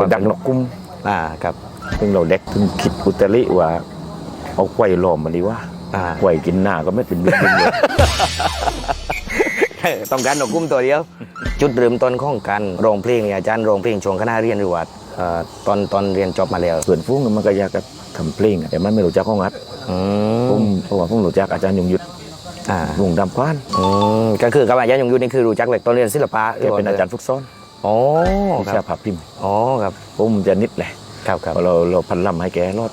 คนดังนกกุ้มอ่าครับซึ่งเราเด็กถึงคิดอุตริว่า เอาไข่ล้อมมาดีว่าอ่าไข่กินหน้าก็ไม่เป็นบิ๊กเลยต้องการนกกุ้มตัวเดียว จุดเริ่มต้นของการร้องเพลงเนี่ยอาจารย์ร้องเพลงช่วงคณะเรียนหรือว่าเอ่อตอนตอนเรียนจบมาแล้วเพื่อนฟุ้งมันก็อยากจะทำเพลงอะแต่มันไม่รู้จักข้องอัดอืผมมเพราะว่าผมรู้จักอาจารย์ยงยุทธอ่าวงดำควานอืมก็คือกับอาจารย์ยงยุทธนี่คือรู้จักเลยตอนเรียนศิลปะแกเป็นอาจารย์ฝึกสอน โอ้วิคชารับผ่าพิมพ์อ๋อครับผมจะนิดแหละครับครับเพราะเราเราพันลำให้แกรอด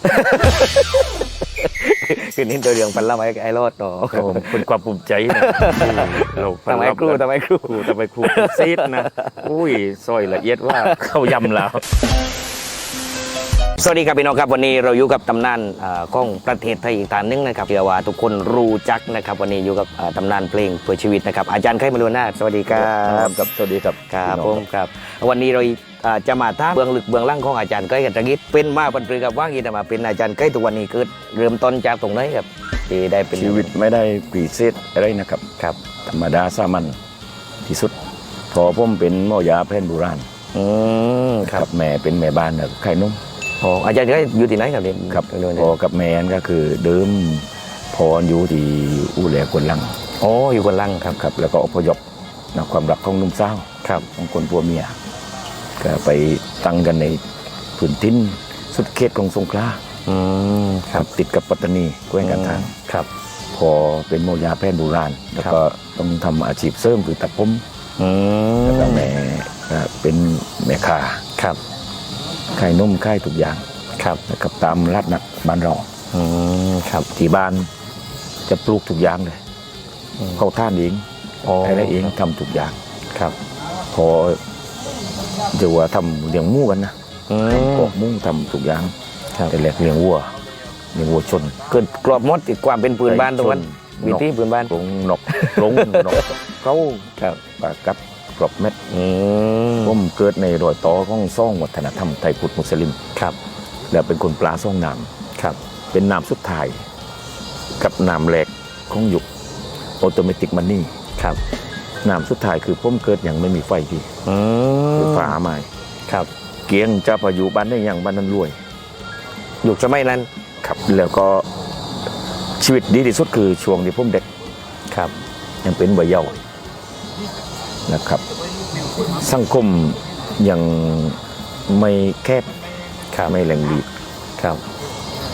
คือนี่ตัวเรื่องปันละไม้ไอ้รอดเนาะเป็นความภูมิใจนะเราพันทำไมลำครูทำไมครูครูทำไมครูซีดนะ อุ้ยซอยละเอียดว่าเข้ายำแล้ว สวัสดีครับพี่น้องครับวันนี้เราอยู่กับตำนานเอ่อของประเทศไทยอีกฐานหนึงนะครับเชื่อว่าทุกคนรู้จักนะครับ วันนี้อยู่กับเอ่อตำนานเพลงเพื่อชีวิตนะครับ อาจารย์ไข่มารุนาถสวัสดีครับครับสวัสดีครับครับพี่ผน้องมครับ วันนี้เราเอ่อจะมาท้ามเบื้องลึกเบื้องล่างของอาจารย์ไก่กันตะกิดเป็นมาบรรพฤกับว่างอีแต่มาเป็นอาจารย์ไก่ทุกวันนี้เกิดเริ่มต้นจากตรงไหนครับที่ได้เป็นชีวิตไม่ได้กรีเซตอะไรนะครับครับ ธรรมดาสามัญที่สุดพอผมเป็นหมอยาแพทย์โบราณอืมครับกับแม่เป็นแม่บ้านแบบไข่นุ่ม โอ้อาจารย์ไก่อยู่ที่ไหนครับเนี่ยครับเดี๋ยวพอกับแม่นก็คือเดิมพออยู่ที่อู่แหลกวนลังโอ้อยู่คนล่างครับครับแล้วก็อพยพนะความรักของหนุ่มสาวครับของคนผัวเมียก็ไปตั้งกันในพื้นที่สุดเขตของสงขลาอืมครับติดกับปัตตานีแกว้งกันทางครับ พอเป็นหมอยาแพทย์โบราณ แล้วก็ต้องทำอาชีพเสริมคือตัดผมอืมแล้วก็แม่ก็เป็นแม่ค้าครับ ขายนมขายทุกอย่างครับนะครับตามรัดนักบ้านเราอืมครับที่บ้านจะปลูกทุกอย่างเลยอืมเขาท่านเองอ๋ออะไรเองทำทุกอย่างครับ พอจะว่าทำเลี้ยงหมูกันนะอืทำมกอกมุ้งทำทุกอย่างครับแต่แรกเลี้ยงวัวเลี้ยงวัวชน เกิดกรอบมดติดความเป็นปืนบ้านตรงนั้นชวิธีปืนบ้านลงนกลงนกเขาครับปลากัด กรอบเม็ดอืมผมเกิดในรอยต่อของซ่องวัฒนธรรมไทยพุทธมุสลิม ครับแล้วเป็นคนปลาซ่องน้ครับำเป็นน้ำสุดท้ายกับน้ำแหลกของยุคออโตเมติกมันนี่ครับน้ำสุดท้ายคือผมเกิดยังไม่มีไฟพี่อืคือมฟ้าใหม่ครับ เกียงจะพายุบ้านได้ยังบ้านนั้นรวยยุคสมัยนั้นครับแล้วก็ชีวิตดีที่สุดคือช่วงที่ผมเด็กครับ ยังเป็นวัยเยาว์ นะครับ สังคมยังไม่แคบครับไม่แหลงลีกครับ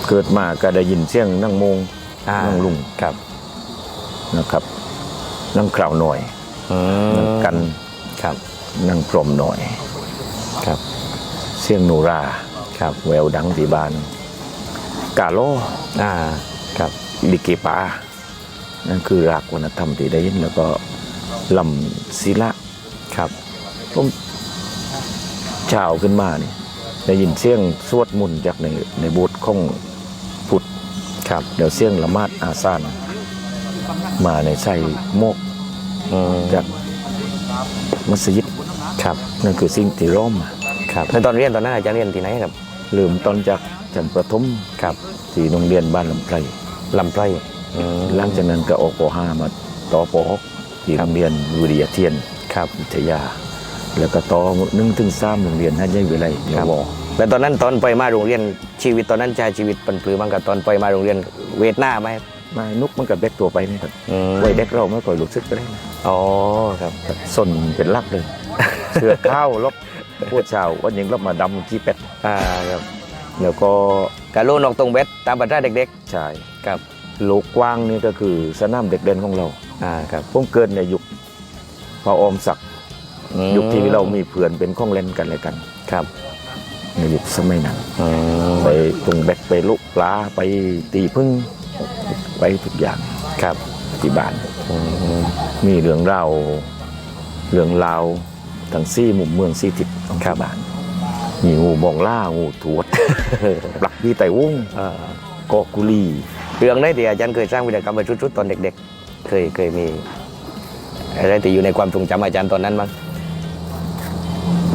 เกิดมาก็ได้ยินเสียงนั่งโมงอ่านั่งลุงครับนะครับ นั่งคราวหน่อยอืมนั่งกันครับ นั่งพรมหน่อยครับ เสียงโนราครับแววดังที่บ้านกาโลอ่าครับลิเกปานั่นคือรากวัฒนธรรมที่ได้ยินแล้วก็ ลำศิละครับผมเช้าขึ้นมานี่ได้ยินเสียงสวดมนต์จากในในโบูธของพุทธครับ เดี๋ยวเสียงละหมาดอาซานมาในใส่โมกอืมจากมัสยิดครับนั่นคือสิ่งที่ร่มครับในตอนเรียนตอนนั้นอาจารย์เรียนที่ไหนครับเริ่มต้นจากชั้นประถมครับที่โรงเรียนบ้านลำไพรลำไพรอืมหลังจากนั้นก็ออกป .5 มาต่อป .6 ที่โรงเรียนวิริยะเทียนครับวิทยา แล้วก็ต่อหนึ่งถึงสามโรงเรียนฮันยัยวิไลยครับวแล้วตอนนั้นตอนไปมาโรงเรียนชีวิตตอนนั้นใช้ชีวิตปันปลือบ้างกับตอนไปมาโรงเรียนเวทหน้าไหมมานุกมันกับเด็กตัวไปนี่ครับอืมไว้เด็กเราไม่ค่อยรู้สึกก็ได้นะอ๋อครับครับส้นเป็นลักเลยเสือข้าวลบพวกชาววันยังลบมาดำขี้เป็ดอ่าครับแล้วก็การโลนออกตรงเบ็ดตามปัตราเด็กชายๆครับโลกกว้างนี่ก็คือสนามเด็กเด่นของเรา อ่าครับผมเกิดในยุคพระออมศักดิ์อืมยุคที่เรามีเพื่อนเป็นข้องเล่นกันอะไรกัน ครับ ในยุคสมัยนั้นอืมไปตรงแบกไปลุกปลาไปตีพึ่งไปทุกอย่างครับที่บ้าน อืมมีเรื่องเล่าเรื่องราวทั้งซี่มุมเมืองซี่ทิศของที่บ้านมีงูบองล่างูถวด ปลักพี่ไต่วุ้งอ่าเกาะกุลี เรื่องได้ที่อาจารย์เคยสร้างวิดีกรรมไปชุดๆตอนเด็กๆ เคยเคยมีอะไรที่อยู่ในความทรงจำอาจารย์ตอนนั้นมั้ง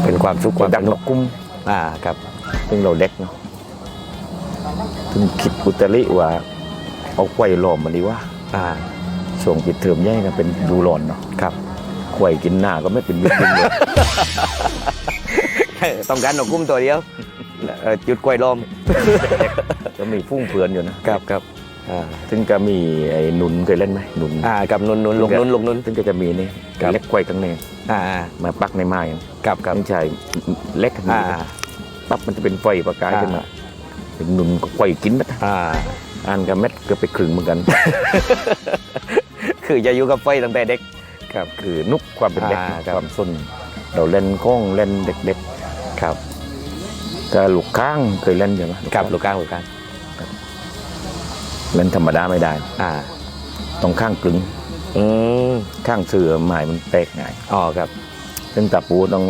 เป็นความสุขความดังนกกุ้มอ่าครับซึ่งเราเด็กเนาะถึงคิดอุตริว่าเอาไข่ล้อมมันดีว่าอ่าช่วงปิดเทอมใหญ่ก็เป็นดูร้อนเนาะครับไข่กินหน้าก็ไม่เป็นบิ๊กเลยคต้องการนกกุ้มตัวเดียวเอ่อจุดกล้วยลมก็มีฟุ้งเพื่อนอยู่นะครับครับอ่า ซึ่งก็มีไอ้หนุนเคยเล่นไหมหนุนอ่ากับนุนนุนลงนุนลงนุนซึ่งก็จะมีนี่ครับเล็กไกวข้างในอ่าอ่ามาปักในไม้กับกับไม่ใช่เล็กอ่าปั๊บมันจะเป็นไฟประกายอ่าขึ้นมาเป็นหนุนก็ไกวกินนะอ่าอ่านกับเม็ดก็ไปครึ่งเหมือนกัน คือจะอยู่กับไฟตั้งแต่เด็กครับคือนุกความเป็นเด็กอ่าครับความส้นเราเล่นก้องเล่นเด็กครับๆก็ลูกข้างเคยเล่นใช่ไหมกับลูกก้างลูกก้าง เล่นธรรมดาไม่ได้ อ่าต้องข้างกลึงอืมข้างเสือไม้มันแตกง่ายอ๋อครับ ซึ่งตะปูต้อง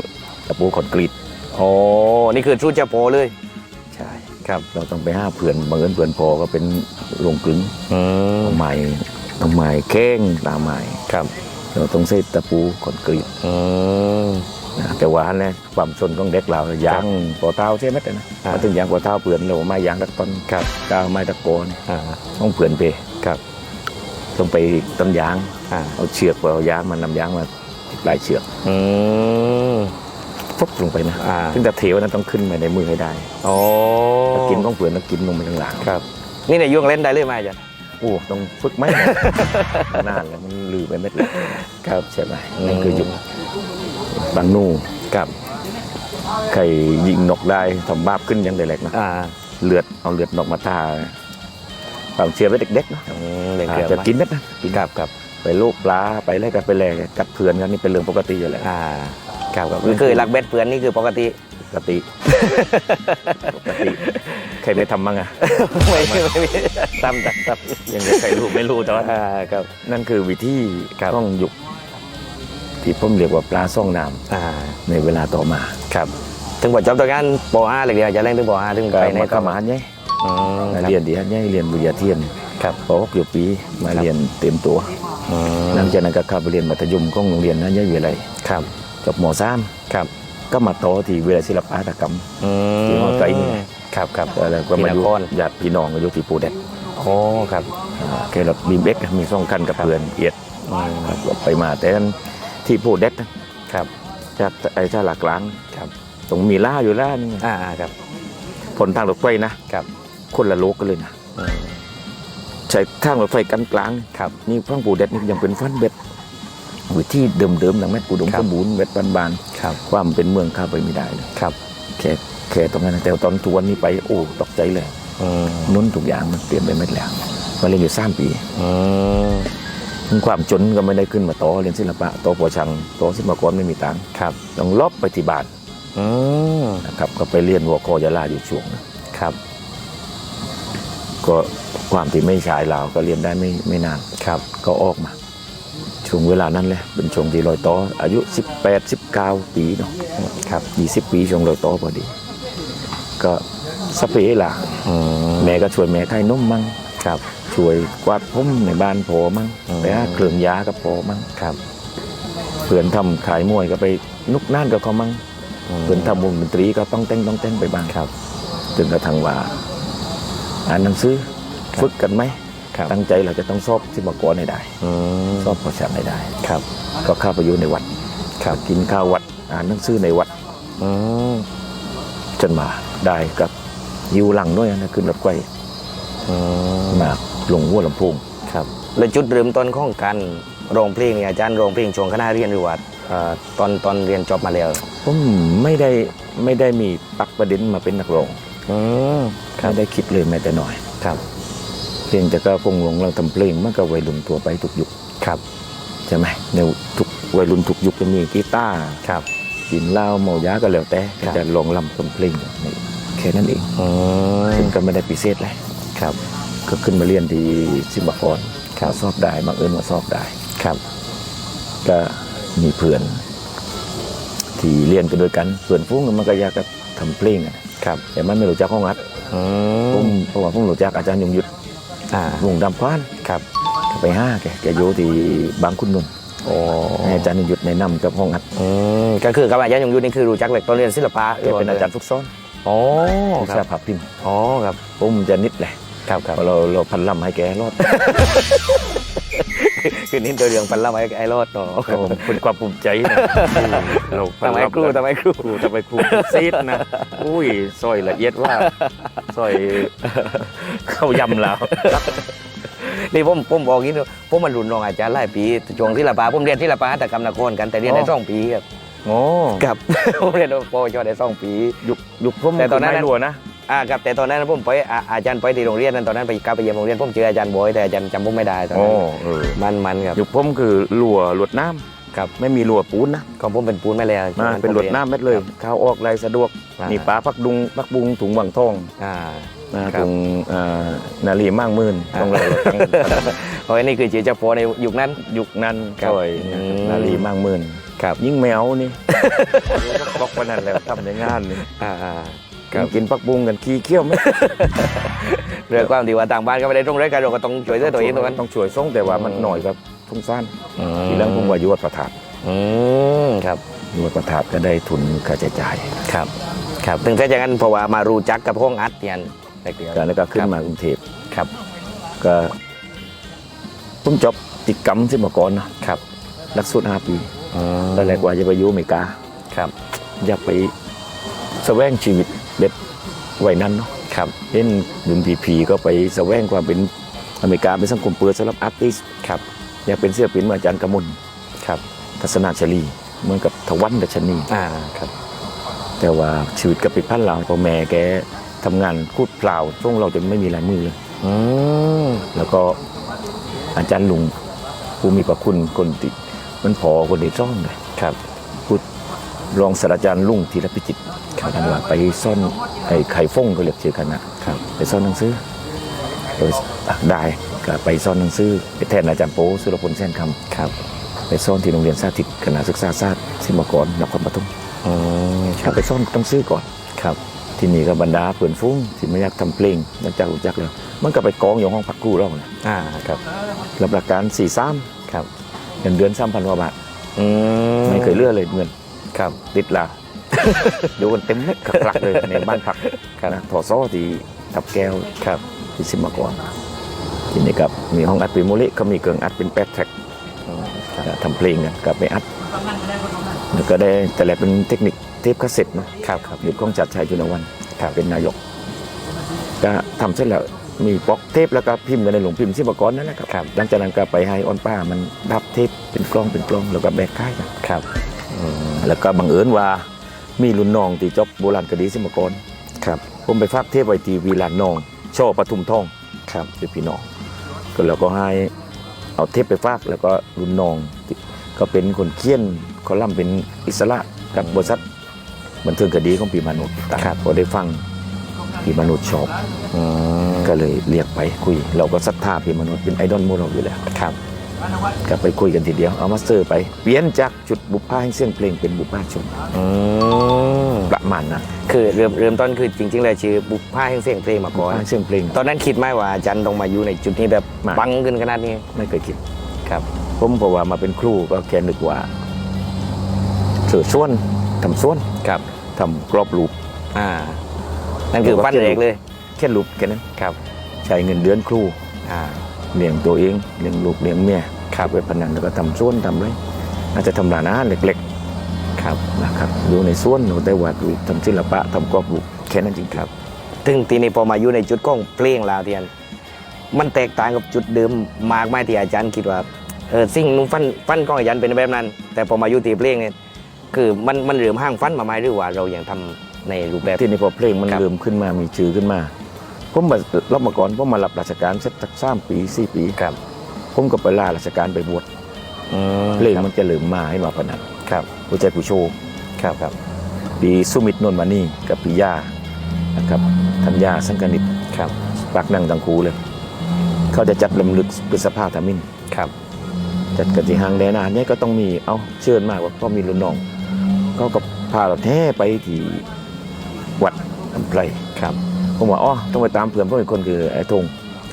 ตะปูคอนกรีตโอ้นี่คือชูเจาโปเลย ใช่ครับ เราต้องไปห้าเพื่อนบังเอิญเพื่อนพอก็เป็นลงกลึงอืมต้องไม้ต้องไม้แข้งตามไม้ครับ เราต้องใช้ตะปูคอนกรีตอืมนะ แต่ว่าเนี่ยความชนของเด็กเรายางปอเท้าใช่ไหมแต่นะอ่ามาถึงยางปอเท้าเปลือนเราไม้ยางตะต้นครับก้าวไม้ตะโกนอ่าต้องเปลือนไปครับต้องไปต้นยางอ่าเอาเชือกเอายางมันนำยางมาลายเชือกอืมฟุบลงไปนะอ่าซึ่งแต่เทวนั้นต้องขึ้นไปในมือให้ได้โอ้ถ้ากินต้องเปลือนต้องกินลงไปข้างหลังครับ นี่ในยุ่งเล่นได้เลยไหมอาจารย์โอ้ต้องฝึกไหมนานแล้วมันลือไปเม็ดเลยครับใช่ไหมนั่นคือยุค บางนู่ครับใครยิงนกได้ทำบาปขึ้นยังเด็กๆนะอ่าเลือดเอาเลือดนกมาทาความเชื่อไว้เด็กๆนะอืมเด็กอาเกิจดจะมากินเม็ดนะกินครับครับไปลูกปลาไปอะไรกันไปแลกกัดเพื่อนกันนี่เป็นเรื่องปกติอยู่แล้วอ่าครับครับคือรักเบ็ดเพื่อนนี่คือปกติปกติปกติใครไม่ทำมั้งอะไม่ไม่ไม่ซ้ำจัดซ้ยังไม่ใครรู้ไม่รู้แต่ว่าำอ่าครับนั่นคือวิธีครับต้องยุค ที่ผมเรียกว่าปลาซ่องน้อ่าำในเวลาต่อมาครับ ถึงบทจบตัวงานป .5 เลยเดียวจะเล่นถึงป .5 ถึงก็ไปในมาต่เข้าอมาฮันยัยอืมมาครับ เรียนดีฮันยัยเรียนวิทยาเทียนครับปหกอยู่ปีมาครับเรียนเต็มตัวอืมหลังจากนั้นก็เข้าไปเรียนมัธยมของโรงเรียนฮันยัยวิทยาลัยครับจบมสามครับก็มาต่อที่วิทยาลัยศิลปหัตถกรรม อืมที่มอไซค์นี่ ครับครับแล้วก็มาอยู่ที่นครญาติพี่น้องก็อยู่ที่ปูเด็ดโอ้ครับแค่เราบีมเอ็กมีสองคันกับเพื่อนเอียดอืมครับก็ไปมาแต่นั้น ที่ปูเด็ดนะครับจะไอ้ท่าหลักหลังครับตรงมีล่าอยู่ล่านี่อ่าอ่าครับผลทางรถไฟนะครับคนละโลกกันเลยนะอืมใช้ทางรถไฟกันกลางครับนี่ฟังปูเด็ดนี่ยังเป็นฟันเบ็ดวิธีเดิมๆหลังแม่กูดมครับสมบูรณ์เบ็ดบานครับๆความนเป็นเมืองข้าไปไม่ได้เลยครับแค่แค่ตรงนั้นนะแต่ตอนทุกวันนี้ไปโอ้ตกใจเลยอืมนุ่นทุกอย่างมันเปลี่ยนไปหมดแล้วมาเรียนอยู่สามปีอืม ความจนก็ไม่ได้ขึ้นมาต่อเรียนศิลปะต่อปอชังต่อศิลปากรไม่มีตังค์ครับต้องลบไปที่บ้านอืมนะครับก็ไปเรียนหัวคอยาลาอยู่ช่วงหนึ่งครับ ก็ความที่ไม่ชายลาวก็เรียนได้ไม่ไม่นานครับ ก็ออกมา ช่วงเวลานั้นแหละเป็นช่วงที่ลอยต่ออายุ 18 19 ปีเนาะครับ20 ปีช่วงลอยต่อพอดี ก็สเปรย์ล่ะอืมแม่ก็ช่วยแม่ขายนมมั่งครับ ช่วยกวาดผมในบ้านพอมั่งอืมไปหาเครื่องยากับพอมั่งครับเพื่อนทำขายมวยก็ไปนุกน่านกับเขามั่งอืมเพื่อนทำวงดนตรีก็ต้องเต้นต้องเต้นไปบ้างครับจนกระทั่งว่าอ่านหนังสือครับฝึกกันไหมครับตั้งใจเราจะต้องสอบที่มากรให้ได้อืมสอบพอชันให้ได้ครับ ก็เข้าไปอยู่ในวัดครับกินข้าววัดอ่านหนังสือในวัดอืมจนมาได้กับยิวหลังด้วยนะขึ้นรถไฟอืมมา ลงหัวลำโพงครับแล้วจุดเริ่มต้นของการร้องเพลงเนี่ยอาจารย์ร้องเพลงช่วงคณะเรียนหรือว่าเอ่อตอนตอนเรียนจบมาแล้วผมไม่ได้ไม่ได้มีปักประเด็นมาเป็นนักร้องอืมไม่ได้คิดเลยแม้แต่น้อยครับเพียงแต่ก็คงหลงเราทำเพลงมันก็วัยรุ่นทั่วไปทุกยุคครับใช่ไหมในทุกวัยรุ่นทุกยุคจะมีกีตาร์ครับกินเหล้าเมายาก็แล้วแต่ครับจะลองลำทำเพลงนี่แค่นั้นเองอืมซึ่งก็ไม่ได้พิเศษเลยครับ ก็ขึ้นมาเรียนที่สิมบากรครับสอบได้บังเอิญว่าสอบได้ครับ ก็มีเพื่อน ที่เรียนกันด้วยกันเพื่อนฟุ้งมันก็อยากจะทำเพลงอะครับ แต่มันไม่รู้จักห้องอัดอืผมมเพราะว่าผมรู้จักอาจารย์ยงยุทธอ่าวงดำควานครับก็ไปห้าแกแกอยู่ที่บางคุณนนท์โอ้ให้อาจารย์ยงยุทธแนะนำกับห้องอัดอืมก็คือกับอาจารย์ยงยุทธนี่คือรู้จักเหล็กตอนเรียนศิลปะแกเป็นอาจารย์ฝึกซ้อนโอ้วิคชารับผับพิมพ์อ๋อครับผมจะนิดแหละ ครับครับเพราะเราเราพันลำให้แกรอด คือนินตัวเรืองปันละไว้ไอ้รอดเนาะครับผมเป็นความภูมิใจนะเราทำไมครูทำไมครูครูทำไมครูซีดนะอุ้ยซอยละเอียดว่าซอยเข้ายำแล้วนี่ผมผมบอกงี้นะผมมันรุ่นน้องอาจารย์หลายปีช่วงที่ละปาผมเรียนที่ละปาหัตถกรรมนครกันแต่เรียนได้อ๋อสองปีครับโอ้ครับผมเรียนปวชได้สองปียุคยุคผมแต่ตอนนั้นไม่รัวนะ อ่าครับแต่ตอนนั้นผมไปอ่าอาจารย์ไปที่โรงเรียนนั้นตอนนั้นไปกลับไปเยี่ยมโรงเรียนผมเจออาจารย์บอยแต่อาจารย์จำผมไม่ได้ตอนโอ้นั้นเออมันมันครับ ยุคผมคือลัวลวดน้ำครับ ไม่มีลัวปูนนะของผมเป็นปูนไม่แล้วมาเป็นลวดน้ำเม็ดเลยเข้าออกไรสะดวกอ่านี่ปลาพักดุงพักบุงถุงวังทองอ่านะครับถุงอ่านาลีมั่งมื่นอ่า ต้องเราตั้งเพราะอันนี้คือชื่อเจ้าโปในยุคนั้น ยุคนั้นครับช่วยอืม นาลีมั่งมื่น ครับยิ่งแมวนี่ บอกวันนั้นแล้วทำในงานนี่อ่า อ่ากินกินพักบุงกันขี้เคี้ยวไหมเรื่องความดีว่าต่างบ้านก็ไม่ได้ตรงไรกันเราก็ต้องช่วยเหลือตัวเองตรงนั้นต้องช่วยส่งแต่ว่ามันอืมหน่อยครับทุ่งซ่านทีหลังผมว่าอยู่วัดประทาดอืมครับอยู่วัดประทาดก็ได้ทุนค่าใช้จ่ายครับ ครับถึงถ้าอย่างนั้นเพราะว่ามารู้จักกับห้องอัดเนี่ยเด็กเดียวกันแล้วก็ขึ้นครับมากรุงเทพครับ ก็ผมจบติดกรรมที่มาก่อนนะครับหลักสูตรห้าปีอืมตอนแรกว่าจะไปอยู่อเมริกาครับ อยากไปแสวงชีวิต แบบวัยนั้นเนาะครับเล่นดุนพีพีก็ไปแสวงความเป็นอเมริกาเป็นสังคมเปิดสำหรับอาร์ติสครับอยากเป็นเสื้อปินเหมือนอาจารย์กมลครับทัศนาชลีเหมือนกับทวันดัชนีอ่าครับ แต่ว่าชีวิตกับปิดพันเราพ่อแม่แกทำงานคูดเปล่าช่วงเราจนไม่มีลายมือเลยอืมแล้วก็อาจารย์ลุงผู้มีพระคุณคนติดมันพอคนที่ซ่อนเลยครับพูดรองศาสตราจารย์ลุงธีรพิจิตร ท่านว่าไปซ่อนไอ้ไข่ฟงก็เรียกชื่อคณะครับไปซ่อนหนังสือเอออะได้ก็ไปซ่อนหนังสือไปแทนอาจารย์โป้สุรพลแสนคครับำไปซ่อนที่โรงเรียนสาธิตคณะศึกษาศาสตร์สิมากรนครปฐมอืมคถ้ารับไปซ่อนหนังสือก่อนครับ ที่นี่ก็บรรดาเพื่อนฟุ้งที่ไม่อยากทำเพลงหลังจากรู้จักแล้วมันก็ไปกองอยู่ห้องพักครูเราเนี่ยอ่าครับรับหลักการสี่ซ้ครับำเงินเดือนสามพันกว่าบาทอืมไม่เคยเลื่อเลยเงินครับติดลา วอยู่กันเต็มเลยกับหลักเลยในบ้านพักครับนะถอซ้อที่ทับแก้วครับที่สิมากรทีนี้กับมีห้องอัดเป็นโมเลก็มีเครื่องอัดเป็นแปดแทร็กอืมครับทำเพลงกันกับไปอัดแล้วก็ได้แต่แหละเป็นเทคนิคเทปคาสเซ็ตเนอะครับครับยุคของจัดชัยจุนวันครับเป็นนายก ก็ทำเสร็จแล้วมีบล็อกเทปแล้วก็พิมพ์กันในหลวงพิมพ์สิบกรนั่นแหละครับครับหลังจากนั้นก็ไปให้ออนป้ามันดับเทปเป็นกล้องเป็นกล้องแล้วก็แบกค่ายกันครับอืมแล้วก็บังเอิญว่า มีรุ่นน้องที่จบโบราณคดีสิบกรครับ ผมไปฝากเทปไว้ที่วีลานนองช่อปทุมทองครับเป็นพี่น้องก็เราก็ให้เอาเทปไปฝากแล้วก็รุ่นน้องที่ก็เป็นคนเขียนคอลัมน์เป็นอิสระกับบริษัทบันเทิงคดีของปีมนุษย์ครับพอได้ฟังปีมนุษย์ชอบอืมก็เลยเรียกไปคุย เราก็ศรัทธาพี่มนุษย์เป็นไอดอลโมเราอยู่แล้วครับก็ไปคุยกันทีเดียวเอามาสเตอร์ไปเปลี่ยนจากจุดบุพเพให้เสียงเพลงเป็นบุพเพชนอื มประมาณนั้นคือเริ่มเริ่มต้นคือจริงๆเลยชื่อบุพผ้าแห่งเสียงเพลงมาบุก่พอนเพเสียงเพลง ตอนนั้นคิดไหมว่าอาจารย์ต้องมาอยู่ในจุดนี้แบบไม่ปังขึ้นขนาดนี้ ไม่เคยคิดครับผมเพราะว่ามาเป็นครูก็แค่นึกว่าเสือส่วนทำส่วนครับทำกรอบรูปอ่า นั่นคือปั้นเอกเลยแค่รูปแค่นั้นครับ ใช้เงินเดือนครูอ่าเลี้ยงตัวเองเลี้ยงลูกเลี้ยงเมียครับไปพนันแล้วก็ทำส่วนทำไรอาจจะทำร้านอาหารเล็กครับๆนะครับ อยู่ในส่วนหนูได้วาดรูปทำศิลปะทำกรอบรูปแค่นั้นจริงครับถึงทีนี้พอมาอยู่ในจุดของเพลงลาวเทียน มันแตกต่างกับจุดเดิมมากไหมที่อาจารย์คิดว่าเออสิ่งนุ่งฟันฟันของอาจารย์เป็นแบบนั้น แต่พอมาอยู่ตีเพลงเนี่ยคือมันมันเริ่มห้างฟันมาไหมหรือว่าเรายังทำในรูปแบบที่นี่พอเพลงมันครับเริ่มขึ้นมามีชื่อขึ้นมาผมมารับมาก่อนผมมารับราชการสักสามปีสี่ปีครับผมก็ไปลาราชการไปบวชอืมเพลงมันจะเริ่มมาให้มาพนันครับหัวใจผู้โชว์ ครับครับปีสุมิตรนวลมานี่กับปีย่านะครับธัญญาสังกนิตครับปากนั่งตังคูเลย เขาจะจัดลำลึกพฤษภาธมินครับ จัดกันที่ห้างแดนานเนี่ยก็ต้องมีเอาเชิญมากว่าพ่อมีรุ่นน้องเขาก็พาเราแท้ไปที่วัดลำไพรครับผมว่าอ๋อต้องไปตามเพื่อนเพราะเป็นคนคือไอ้ธง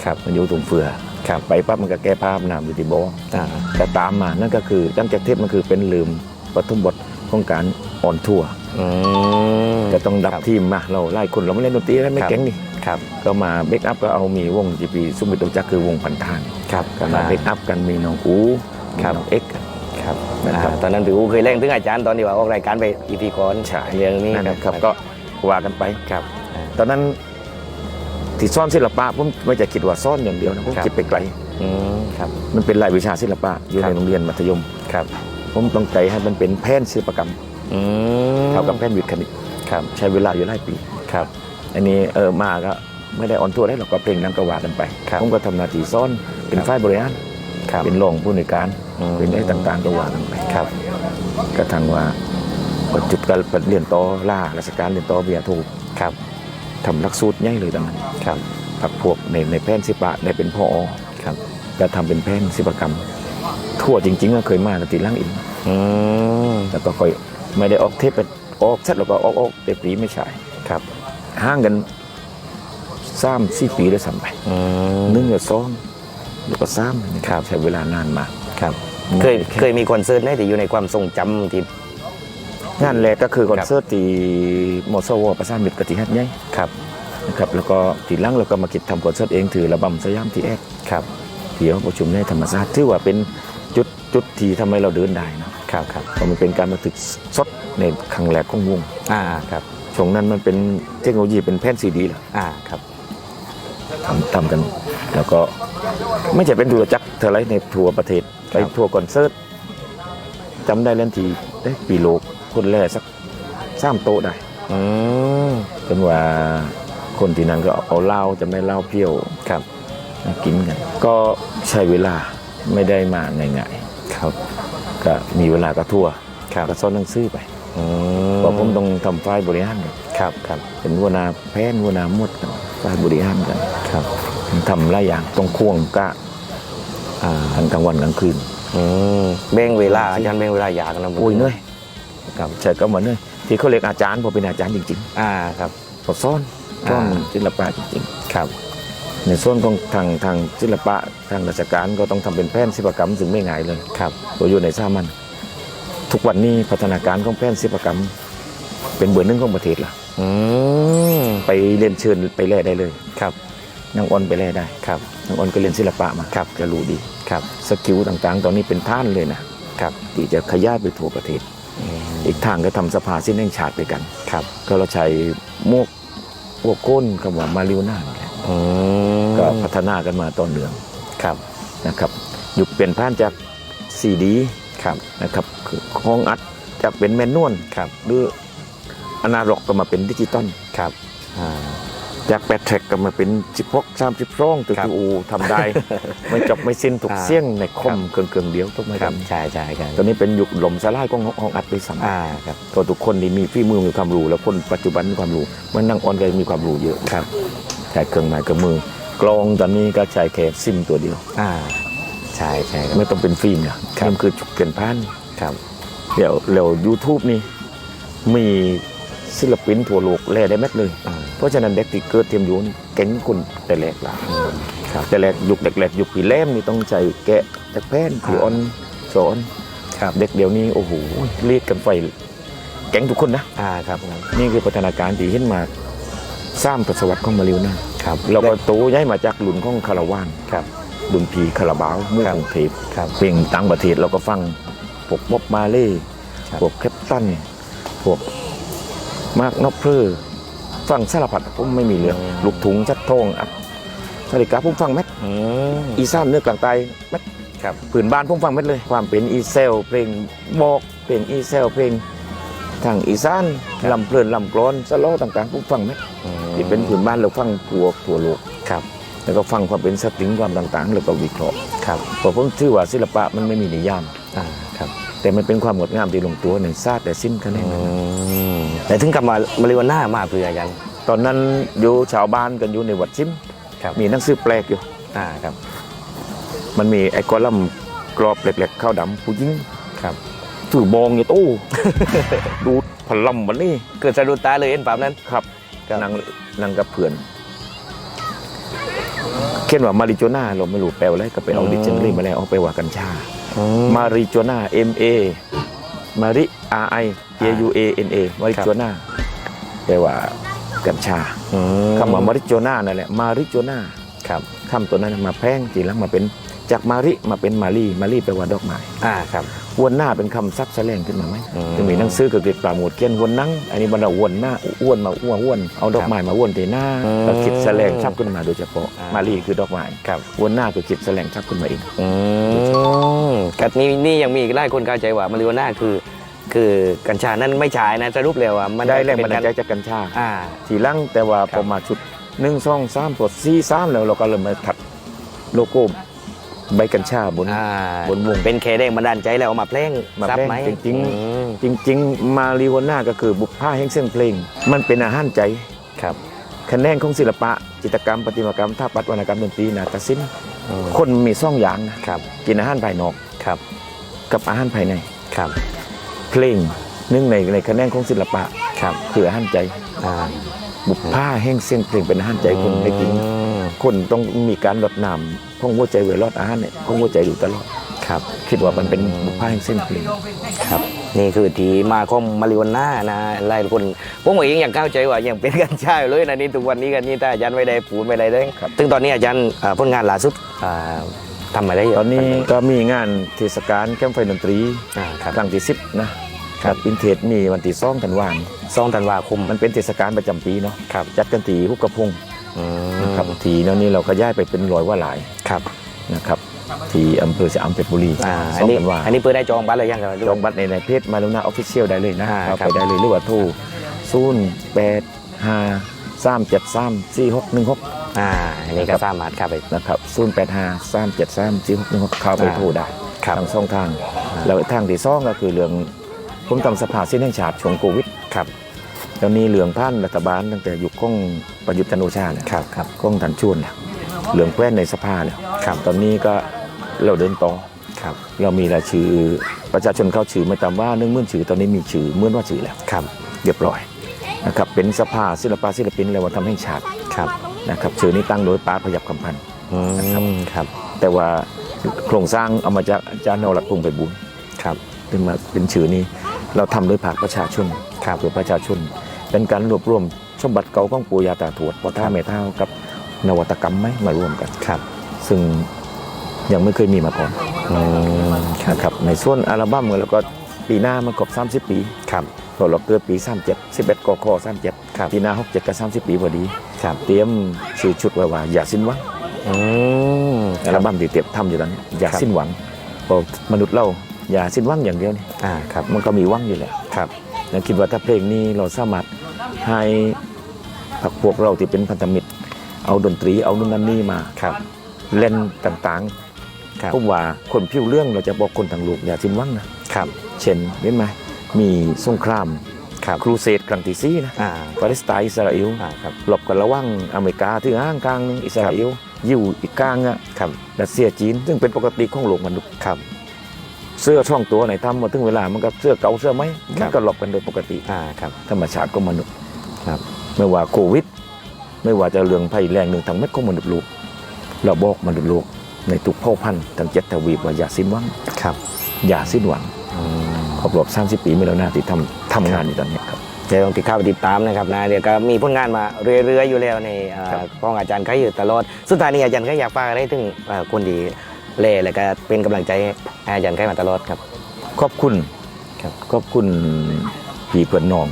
ครับมันอยู่ตรงเฟือครับไปปั๊บมันก็แก้ภาพนามอยู่ที่บ่ออ่าแต่ตามมานั่นก็คือตั้งแต่เทปมันคือเป็นลืมปฐมบท ของการออนทัวร์อืมจะต้องดับครับทีมมาเราไล่คนเราไม่เล่นดนตรีแล้วไม่ครับแก๊งนี่ครับ ก็มาเบคอัพก็เอามีวงจีปีซุ่มมิตรจักคือวงพันธานครับก็มาเบคอัพกันมีน้องอูมีครับ น้องเอ็กซ์ ครับนะครับ อ่าตอนนั้นพี่อูเคยเล่นถึงอาจารย์ตอนที่ว่าออกรายการไปอีพีก่อนใช่เรื่องนี้นั่นนะครับก็ว่ากันไป ครับอ่าตอนนั้นที่ซ่อนศิลปะผมไม่จะคิดว่าซ่อนอย่างเดียวนะผมครับ คิดไปไกล อืมครับ มันเป็นรายวิชาศิลปะอยู่ครัในบโรงเรียนมัธยม ครับ ผมต้องใจให้มันเป็นแพทย์ศิลปกรรมอืมเท่ากับแพทย์วิทย์คณิตครับใช้เวลาอยู่หลายปีครับ อันนี้เออมาก็ไม่ได้ออนทัวร์ได้หรอกก็เพลงนั้นก็ว่ากันไปครับผมก็ทำหนาทีซ่อนเป็นครับฝ่ายบริหารครับเป็นรองผู้ในวยการอืมเป็นไอ้ต่างๆก็ว่ากันไปครับกระทั่งว่าจุดการเรียนต่อล่าราชการเรียนต่อปริญญาโทครับทำหลักสูตรใหญ่เลยตอนนั้นครับพักพวกในในแพทย์ศิลปะได้เป็นพอครับก็ทำเป็นแพทย์ศิลปกรรม ทั่วจริงๆก็เคยมากับตีล่างอินอืมแล้วก็ค่อยไม่ได้ออกเทปไปออกเสร็จแล้วก็ออกออกแต่ปีไม่ใช่ครับห่างกันสามสี่ปีแล้วซ้ำไปอืมหนึ่งกับสองแล้วก็สามนะครับใช้เวลานานมากครับ เคยเคยมีคอนเสิร์ตไหนที่อยู่ในความทรงจำที่งานแรกก็คือคอนเสิร์ตที่มอสวประสานมิตรกะทิฮัดใหญ่ครับนะครับแล้วก็ทีหลังเราก็มาคิดทำคอนเสิร์ตเองถือระบำสยามทีแอคครับ ที่ห้องประชุมในธรรมศาสตร์ถือว่าเป็นจุดจุดที่ทำให้เราเดินได้เนอะครับครับเพราะมันเป็นการบันทึกสดในครั้งแรกของวงอ่าครับช่วงนั้นมันเป็นเทคโนโลยีเป็นแผ่นซีดีเหรออ่าครับทำทำกัน แล้วก็ไม่ใช่เป็นทัวร์จักรเท่าไรในทัวร์ประเทศไปทัวร์คอนเสิร์ตจำได้เล่นทีได้ปีโลกคนแรกสักสามโต๊ะได้อืมจนว่าคนที่นั่นก็เอาเหล้าจะไม่เหล้าเปรี้ยวครับ มากินกัน ก็ใช้เวลาไม่ได้มาง่ายครับๆก็มีเวลาก็ทัวร์ครับก็ซ่อนหนังสือไปอืเพราะผมต้องทำฝ่ายบริหารกันครับครับเป็นหัวหน้าแพทย์หัวหน้าหมวดกันฝ่ายบริหารกันครับทำหลายอย่างต้องควงกะอ่าทั้งกลางวันกลางคืนอืมแบ่งเวลาอาจารย์แบ่งเวลาอยากนะโอ้ยเหนื่อยครับใช่ก็เหมือนเหนื่อยที่เขาเรียกอาจารย์ผมเป็นอาจารย์จริงอ่าครับๆผมซ่อนซ่อนอ่าศิลปะจริงครับๆ ในส่วนของทางทางศิลปะทางราชการก็ต้องทำเป็นแพทย์ศิลปกรรมซึ่งไม่ง่ายเลยครับตัวอยู่ในสามัน ทุกวันนี้พัฒนาการของแพทย์ศิลปกรรม เป็นเบอร์หนึ่งของประเทศละอืมไปเรียนเชิญไปแล่ได้เลยครับนางออนไปแล่ได้ครับนางออนก็เรียนศิลปะมาครับจะรู้ดีครับสกิลต่างๆ ตอนนี้เป็นท่านเลยนะครับที่จะขยายไปทั่วประเทศอืมอีกทางก็ทำสภาสิ้นแห่งชาติไปกันครับก็เราใช้มวกพวกก้นคำว่ามาริโอน่าเนี่ยอืม ก็พัฒนากันมาต่อเนื่องครับนะครับยุคเปลี่ยนผ่านจากซีดีครับนะครับคือห้องอัดจากเป็นแมนนวลครับหรืออนาล็อกก็มาเป็นดิจิตอลครับอ่าจากแปดแทร็กก็มาเป็นสิบหกสามสิบร่องตัวครับที่อูทำได้ไม่จบไม่สิ้นถูกอ่าเสี่ยงในคอมครับเกินๆเดียวต้องมาครับทำใช่ใช่ครับตอนนี้เป็นยุคหล่มสลายของห้องอัดไปสัมอ่าครับก็ทุกคนนี่มีฝีมือมีความรู้ แล้วคนปัจจุบันมีความรู้มันนั่งออนก็มีความรู้เยอะครับ ใช้เครื่องไม้เครื่องมือกลองตอนนี้ก็ใช้แค่ซิมตัวเดียว อ่าใช่ใช่ครับ ไม่ต้องเป็นฟิล์มเนี่ยครับมันคือจุกเปลี่ยนพันครับเดี๋ยวเดี๋ยวยูทูบนี่มีศิลปินทั่วโลกแล่ได้แมดเลย อ่า เพราะฉะนั้นเด็กที่เกิดเทียมอยูนี่เก่งคนแต่แรกละครับแต่แรกยุคแรกๆยุคปีเล่มนี่ต้องใจแกะจากแพนผีออนสอนครับเด็กเดี๋ยวนี้โอ้โหเรียกกันไฟแก่งทุกคนนะ อ่าครับครับ นี่คือพัฒนาการที่เห็นมา สร้างทศวรรษของมาริวนะครับเราก็โตย้ายมาจากหลุนของคาราวานครับดุนพีคาราบาวเมื่อครับกรุงเทพครับเพลงต่างประเทศเราก็ฟังพวกบ๊อบมาเล่ครับพวกแคปตันพวกมาร์กนอปเพอร์ฟังสารพัดผมไม่มีเรื่องลูกถุงชัดทองอัดนาฬิกาผมฟังแมทอืมอีสานเนื้อกลางใต้แมทครับผืนบ้านผมฟังแมทเลย ความเป็นอีเซลเพลงบอกเพลงอีเซลเพลง ทางอีสานลำเพลินลำกรอนสโลว์ต่างๆผมฟังแมทอืมที่เป็นผืนบ้านเราฟังทั่วทั่วโลกครับ แล้วก็ฟังความเป็นสตริงความต่างๆ แล้วก็วิเคราะห์ครับเพราะผมถือว่าศิลปะมันไม่มีนิยามอ่าครับแต่มันเป็นความงดงามที่ลงตัวในซาดแต่สิ้นคะแนนอืมแต่ถึงกลับมามาริวาน่ามาเพื่ออาจารย์ตอนนั้นอยู่ชาวบ้านกันอยู่ในวัดชิมครับมีหนังสือแปลกอยู่อ่าครับ มันมีไอ้กอลัมน์กรอบเหล็กๆข้าวดำผู้หญิงครับ ถือบองอยู่ตู้ดูพลัมมันนี่เกิดสะดุดตาเลยเห็นปามนั้น ครับครับ นางนางกับเพื่อนเขียนว่ามาริโจนาเราไม่รู้แปลว่าอะไรก็ไปเอาดิกชันนารีมาแล้วเอาไปว่ากัญชา มาริโจนา M A มาริ R I J U A N A มาริโจนาแปลว่ากัญชาคำว่ามาริโจนานั่นแหละมาริโจนาครับคำตัวนั้นมาแพร่งทีหลังมาเป็นจากมาริมาเป็นมารีมารีแปลว่าดอกไม้อ่าครับ วนหน้าเป็นคำซับแสลงขึ้นมาไหมอืมจะมีหนังสือเกิดปราโมทเขียนวนนั่งอันนี้บรรดาวนหน้าอ้วนมาอ้วนอ้วนเอาดอกไม้มาวนที่หน้าอืมแล้วคิดแสลงชับขึ้นมาโดยเฉพาะอ่ามมารีคือดอกไม้ครับวนหน้าคือคิดแสลงชับขึ้นมาเองอืมกับนี่นี่ยังมีอีกหลายคนเข้าใจว่ามาริโอน่าคือคือกัญชานั้นไม่ใช่นะสรุปแล้วว่ามันได้แรงบันดาลใจเป็นจากกัญชาอ่าทีหลังแต่ว่าคพรัอบมาชุดหนึ่งสองสามตัวสี่สามแล้วเราก็เริ่มมาถัดโลโก้ ใบกัญชาบนอ่าบนวง เป็นเคแดงบันดาลใจแล้วเอามาเพลงมาซับเพลงไหมจริงๆอืมจริง ๆ มาริโอน่าก็คือบุพผ้าแห่งเส้นเพลง มันเป็นอาหารใจครับ คะแนนของศิลปะ จิตรกรรม ประติมากรรมท่าปัดวรรณกรรมดนตรีนาฏศิลป์อืม คนมีซ่องอย่างนะครับกินอาหารภายนอกครับกับอาหารภายใน ครับเพลงหนึ่งในในคะแนนของศิลปะ ครับคืออาหารใจ อ่า บุพผ้าแห่งเส้นเพลงเป็นอาหารใจคนได้กิน อืม คนต้องมีการรดน้ำของหัวใจไว้รอดอาหารเนี่ยของหัวใจอยู่ตลอดครับคิดว่ามันเป็นบุพผ้าแห่งเส้นเพลงครับนี่คือที่มาของมาริโอน่านะหลายคนผมเองยังเข้าใจว่ายังเป็นกัญชาอยู่เลยนะนี่ทุกวันนี้กันนี่ถ้าอาจารย์ไม่ได้ปูนไม่ได้เลยซึ่งตอนนี้อาจารย์อ่าผลงานล่าสุดอ่าทำอะไรอยู่ตอนนี้ก็มีงานเทศกาลแคมป์ไฟดนตรีอ่าครับครั้งที่สิบนะกับอินเทจมีวันที่สองธันวาคมสองธันวาคมมันเป็นเทศกาลประจำปีเนาะครับจัดกันตีฮุกกระพงอืม นะครับทีแล้วนี้เราก็ย้ายไปเป็นร้อยว่าหลายครับนะครับที่อำเภอชะอำเพชรบุรีอ่าสอัอนงนี้ธันวาอันนี้เปิดได้จองบัตรเลยยังครับจองบัตรในในเพจมาลุนาออฟฟิเชียลได้เลยนะอ่าเข้าครัไปบได้เลยหรือว่าโทรศูนย์แปดห้าสามเจ็ดสามสี่หกหนึ่งหกอ่าอันนี้ก็สามารถเข้าไปนะครับศูนย์แปดห้าสามเจ็ดสามสี่หกหนึ่งหกเข้าไปอ่าโทรได้ครับทางช่องทางแล้วทางที่สองก็คือเรื่องผมทำสภาเส้นแห่งชาติช่วงโควิดครับ แล้วนี้เรื่องท่านรัฐบาลตั้งแต่ยุคของประยุทธ์จันทร์โอชาเนี่ยครับครับของทันชวนแล้วเรื่องแคว้นในสภาแล้วครับตอนนี้ก็เราเดินต่อครับเรามีรายชื่อประชาชนเข้าชื่อไม่ต่ำว่าหนึ่งหมื่นชื่อตอนนี้มีชื่อหมื่นว่าชื่อแล้วครับเรียบร้อยนะครับเป็นสภาศิลปะศิลปินและวัฒนธรรมแห่งชาติครับนะครับชื่อนี้ตั้งโดยป้าพยับคำพันธ์อืมครับแต่ว่าโครงสร้างเอามาจากอาจารย์นวรัตน์พงษ์ไปบุญครับขึ้นมาเป็นชื่อนี้เราทำโดยภาคประชาชนครับโดยประชาชน เป็นการรวบรวมสมบัติเก่าของปู่ย่าตาทวดพ่อท่าแม่เท่ากับนวัตกรรมไหมมารวมกันครับ ซึ่งยังไม่เคยมีมาก่อนอืมนะครับในส่วนอัลบั้มแล้วก็ปีหน้ามันครบ 30 ปีครับเพราะเราเกิดปี 37 11กค37ครับปีหน้า67ก็30 ปีพอดีครับเตรียมชื่อชุดไว้ว่าอย่าสิ้นหวังอืมอัลบั้มที่เตรียมทำอยู่ตอนนี้อย่าครับสิ้นหวังเพราะมนุษย์เราอย่าสิ้นหวังอย่างเดียวนี่อ่าครับมันก็มีหวังอยู่แหละครับแล้วคิดว่าถ้าเพลงนี้เราสามารถ ให้พักพวกเราที่เป็นพันธมิตร เอาดนตรีเอานู่นนั่นนี่มาครับ เล่นต่างครับๆผมว่าคนผิวเรื่องเราจะบอกคนทางโลกอย่าสิ้นหวังนะครับ เช่นเห็นไหมมีสงครามครับครูเสดครั้งที่สี่นะอ่าปาเลสไตน์อิสราเอลอ่าครับหลบกันระหว่างอเมริกาที่ห้างกลางหนึงอิสราเอลอยู่อีกกลางอะครับรัสเซียจีน ซึ่งเป็นปกติของโลกมนุษย์ครับ เสื้อช่องตัวไหนทำมาถึงเวลามันก็เสื้อเก่าเสื้อไหมครัมับนก็หลบกันโดยปกติอ่าครับธรรมชาติของมนุษย์ ครับไม่ว่าโควิด ไม่ว่าจะเรื่องภัยแรงหนึ่งทางเม็ดของมนุษย์โลกเราบอกมนุษย์โลกในทุกเผ่าพันธุ์ทั้งเจ็ดทวีปว่าอย่าสิ้นหวังครับอย่าสิ้นหวังอืมครบรอบ30ปีไม่แล้วหน้าที่ทำทำงานอยู่ตอนนี้ครับเดี๋ยวต้องติดข้าวไปติดตามนะครับนะเดี๋ยวก็มีผลงานมาเรื่อยๆอยู่แล้วในอ่าครับของอาจารย์ไข่อยู่ตลอดสุดท้ายนี้อาจารย์ไข่อยากฝากอะไรถึงอ่าคนดีเล่แล้วก็เป็นกำลังใจให้อาจารย์ไข่มาตลอดครับ ขอบคุณครับขอบคุณพี่เพื่อนน้อง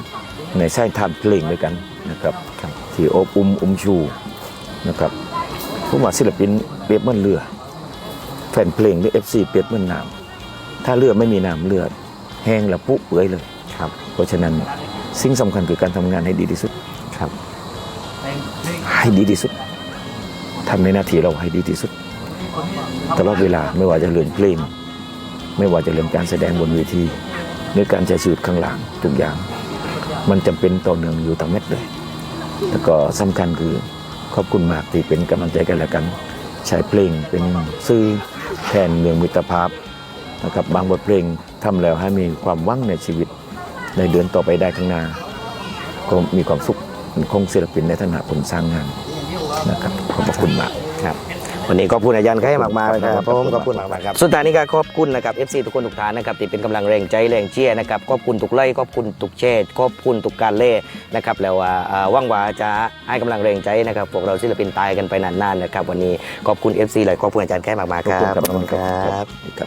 ในสายทานเพลงด้วยกันนะครับครับที่อบอุ้มอุ้มชูนะครับผมว่าศิลปินเปรียบเหมือนเรือ แฟนเพลงหรือ FC เปรียบเหมือนน้ำถ้าเรือไม่มีน้ำเรือแห้งและพุเปื่อยเลยครับ เพราะฉะนั้นสิ่งสำคัญคือการทำงานให้ดีที่สุดครับ ให้ดีที่สุดทำในหน้าที่เราให้ดีที่สุดตลอดเวลาไม่ว่าจะเรื่องเพลง ไม่ว่าจะเรื่องการแสดงบนเวทีหรือการใช้ชีวิตข้างหลังทุกอย่าง มันจำเป็นต่อเนื่องอยู่ทั้งเม็ดเลย แล้วก็สำคัญคือขอบคุณมากที่เป็นกำลังใจกันและกัน ใช้เพลงเป็นซื้อแทนเรื่องมิตรภาพนะครับบางบทเพลงทำแล้วให้มีความหวังในชีวิตในเดือนต่อไปได้ข้างหน้า ก็มีความสุขคงศิลปินในฐานะคนสร้างงานนะครับขอบพระคุณมากครับ วันนี้ขอบคุณอาจารย์ไข่มากๆเลยครับผมขอบคุณมากๆครับ สุดท้ายนี้ก็ขอบคุณนะครับ FC ทุกคนทุกท่านนะครับที่เป็นกำลังแรงใจแรงเชียร์นะครับขอบคุณทุกไลค์ขอบคุณทุกแชร์ขอบคุณทุกการเล่นะครับแล้วว่าเอ่อหว่างว่าจะให้กำลังแรงใจนะครับพวกเราศิลปินตายกันไปนานๆนะครับวันนี้ขอบคุณ FC เลยขอบคุณอาจารย์ไข่มากๆครับขอบคุณครับขอบคุณครับครับ